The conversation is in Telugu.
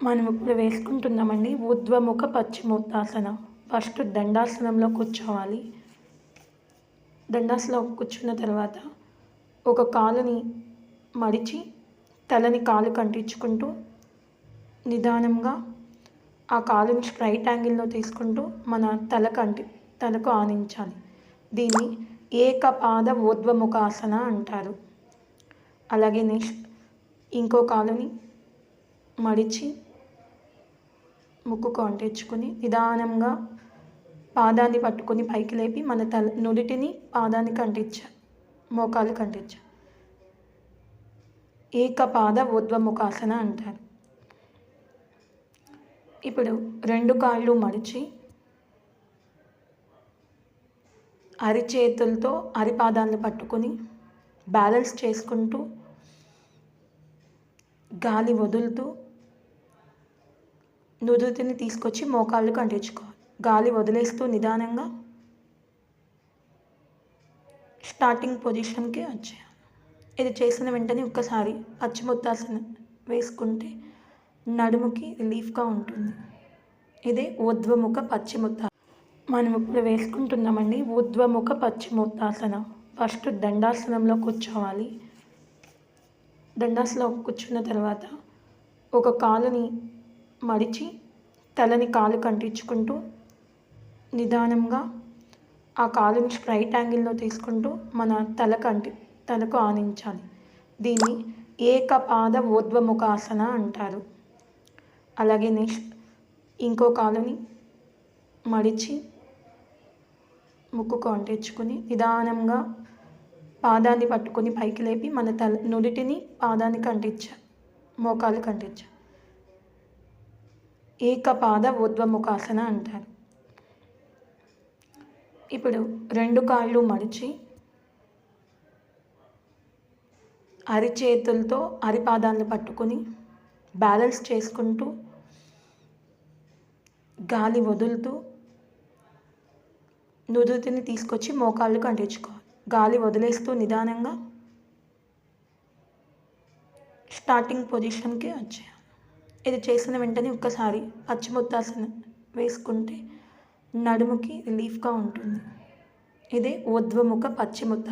మనం ఇప్పుడు వేసుకుంటున్నామండి. ఊర్ధ్వముఖ పశ్చిమోత్తాసన ఫస్ట్ దండాసనంలో కూర్చోవాలి. దండాసనంలో కూర్చున్న తర్వాత ఒక కాలుని మడిచి తలని కాలు కంటించుకుంటూ నిదానంగా ఆ కాలుని స్ట్రైట్ యాంగిల్లో తీసుకుంటూ మన తల కంటి తలకు ఆనించాలి. దీన్ని ఏకపాద ఊర్ధ్వముఖాసన అంటారు. అలాగే నెక్స్ట్ ఇంకో కాలుని మడిచి ముక్కుకు అంటించుకుని నిదానంగా పాదాన్ని పట్టుకొని పైకి లేపి మన తల నుడిటిని పాదానికి అంటించా మోకాలు అంటించా. ఏకపాద ఉద్వముఖాసన అంటారు. ఇప్పుడు రెండు కాళ్ళు మడిచి అరిచేతులతో అరిపాదాలను పట్టుకొని బ్యాలెన్స్ చేసుకుంటూ గాలి వదులుతూ నుదుటిని తీసుకొచ్చి మోకాళ్ళకు అంటించుకోవాలి గాలి వదిలేస్తూ నిదానంగా స్టార్టింగ్ పొజిషన్కి వచ్చేయాలి ఇది చేసిన వెంటనే ఒక్కసారి పచ్చిమొత్తాసన వేసుకుంటే నడుముకి రిలీఫ్గా ఉంటుంది. ఇదే ఊర్ధ్వముఖ పశ్చిమోత్తాసన మనం ఇప్పుడు వేసుకుంటున్నామండి ఊర్ధ్వముఖ పశ్చిమోత్తాసన ఫస్ట్ దండాసనంలో కూర్చోవాలి. దండాసనం కూర్చున్న తర్వాత ఒక కాలుని మడిచి తలని కాలు కంటించుకుంటూ నిదానంగా ఆ కాలుని స్ట్రైట్ యాంగిల్లో తీసుకుంటూ మన తల కంటి తలకు ఆనించాలి. దీన్ని ఏకపాద ఊర్ధ్వముఖాసన అంటారు. అలాగే నెక్స్ట్ ఇంకో కాలుని మడిచి ముక్కుకు అంటించుకొని నిదానంగా పాదాన్ని పట్టుకొని పైకి లేపి మన తల నుడిటిని పాదానికి అంటించా మోకాలు కంటించా ఏకపాద ఊర్ధ్వముఖాసన అంటారు. ఇప్పుడు రెండు కాళ్ళు మడిచి అరిచేతులతో అరిపాదాలను పట్టుకొని బ్యాలెన్స్ చేసుకుంటూ గాలి వదులుతూ నుదుటిని తీసుకొచ్చి మోకాళ్ళకు అంటించుకోవాలి గాలి వదిలేస్తూ నిదానంగా స్టార్టింగ్ పొజిషన్కి వచ్చేయాలి. ఇది చేసిన వెంటనే ఒక్కసారి పశ్చిమోత్తాసన వేసుకుంటే నడుముకి రిలీఫ్గా ఉంటుంది. ఇదే ఊర్ధ్వముఖ పశ్చిమోత్తాసన